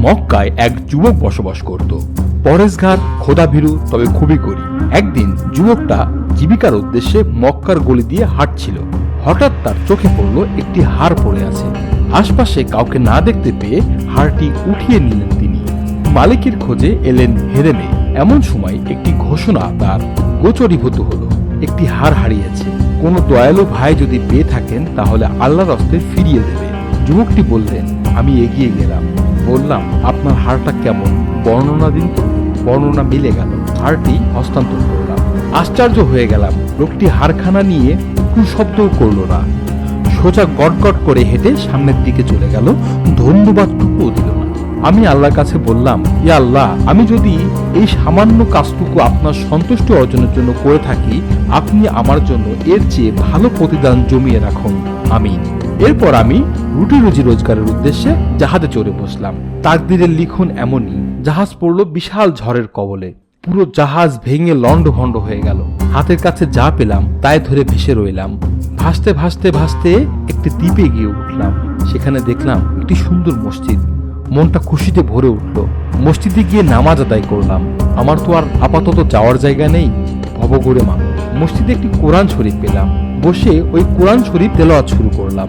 মক্কায় এক যুবক বসবাস করত। পরেশগার খোদাভীরু, তবে খুবই করি একদিন যুবকটা জীবিকার উদ্দেশ্যে মক্কার গলি দিয়ে হাঁটছিল। হঠাৎ তার চোখে পড়ল একটি হার পড়ে আছে। আশপাশে কাউকে না দেখতে পেয়ে হারটি উঠিয়ে নিলেন তিনি। মালিকের খোঁজে এলেন হেরেমে। এমন সময় একটি ঘোষণা তার গোচরীভূত হলো। একটি হার হারিয়েছে। কোনো দয়ালু ভাই যদি পেয়ে থাকেন, তাহলে আল্লাহর হস্তে ফিরিয়ে দেবে। যুবকটি বললেন, আমি এগিয়ে গেলাম। বললাম, আপনার হারটা কেমন? বর্ণনা দিন তো। বর্ণনা মিলে গেল। হারটি হস্তান্তর করলাম। আশ্চর্য হয়ে গেলাম। লোকটি হারখানা নিয়ে শব্দও করল না। সোজা গটগট করে হেঁটে সামনের দিকে চলে গেল। ধন্যবাদটুকুও দিল না। আমি আল্লাহর কাছে বললাম, ইয়া আল্লাহ, আমি যদি এই সামান্য কাজটুকু আপনার সন্তুষ্টি অর্জনের জন্য করে থাকি, আপনি আমার জন্য এর চেয়ে ভালো প্রতিদান জমিয়ে রাখুন। আমিন। এরপর আমি রুটি রুজি রোজগারের উদ্দেশ্যে জাহাজে চড়ে বসলাম। তাকদিরের লিখন এমনই, জাহাজ পড়ল বিশাল ঝড়ের কবলে। পুরো জাহাজ ভেঙে লন্ড ভন্ড হয়ে গেল। হাতের কাছে যা পেলাম, তাই ধরে ভেসে রইলাম। ভাসতে ভাসতে ভাসতে একটি দ্বীপে গিয়ে উঠলাম। সেখানে দেখলাম একটি সুন্দর মসজিদ। মনটা খুশিতে ভরে উঠল। মসজিদে গিয়ে নামাজ আদায় করলাম। আমার তো আর আপাতত যাওয়ার জায়গা নেই। ভবঘুরে মানুষ মসজিদে একটি কোরআন শরীফ পেলাম। বসে ওই কোরআন শরীফ তেলাওয়াত শুরু করলাম।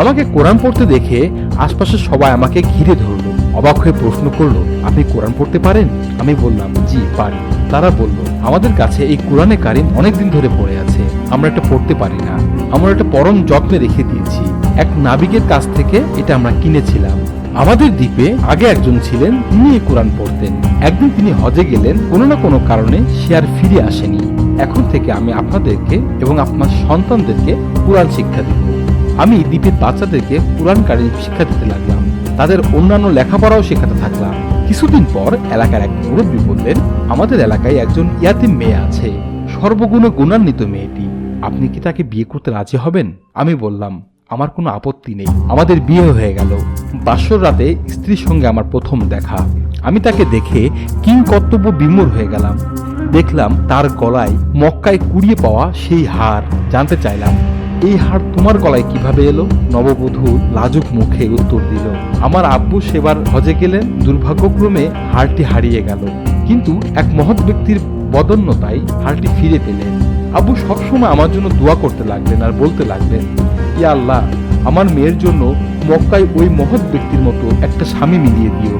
আমাকে কোরআন পড়তে দেখে আশপাশের সবাই আমাকে ঘিরে ধরলো, অবাক হয়ে প্রশ্ন করল, আপনি কোরআন পড়তে পারেন? আমি বললাম, জি, পারি। তারা বলল, আমাদের কাছে এই কোরআনে কারিম অনেকদিন ধরে পড়ে আছে, আমরা এটা পড়তে পারি না। আমরা এটা পরম যত্নে রেখে দিয়েছি। এক নাবিকের কাছ থেকে এটা আমরা কিনেছিলাম। আমাদের দ্বীপে আগে একজন ছিলেন, তিনি কোরআন পড়তেন। একদিন তিনি হজে গেলেন, কোনো না কোনো কারণে সে আর ফিরে আসেনি। এখন থেকে আমি আপনাদেরকে এবং আপনার সন্তানদেরকে কোরআন শিক্ষা দিব। আমি দ্বীপের বাচ্চাদেরকে কোরআন কারিম শিক্ষা দিতে লাগলাম। তাদের অন্যান্য লেখাপড়াও শেখাতে থাকলাম। কিছুদিন পর এলাকার এক মুরব্বী বললেন, আমাদের এলাকায় একজন ইয়াতিম মেয়ে আছে। সর্বগুণে গুণান্বিত মেয়েটি। আপনি কি তাকে বিয়ে করতে রাজি হবেন? আমি বললাম, আমার কোনো আপত্তি নেই। আমাদের বিয়ে হয়ে গেল। বাসর রাতে স্ত্রীর সঙ্গে আমার প্রথম দেখা। আমি তাকে দেখে কিং কর্তব্য বিমূর হয়ে গেলাম। দেখলাম তার গলায় মক্কায় কুড়িয়ে পাওয়া সেই হার। জানতে চাইলাম এই হার তোমার গলায় কীভাবে এলো? নববধূ লাজুক মুখে উত্তর দিল, আমার আব্বু সেবার হজে গেলেন, দুর্ভাগ্যক্রমে হারটি হারিয়ে গেল। কিন্তু এক মহৎ ব্যক্তির বদন্যতায় হারটি ফিরে পেলেন। আব্বু সবসময় আমার জন্য দোয়া করতে লাগলেন আর বলতে লাগলেন ইয়া আল্লাহ, আমার মেয়ের জন্য মক্কায় ওই মহৎ ব্যক্তির মতো একটা স্বামী মিলিয়ে দিও।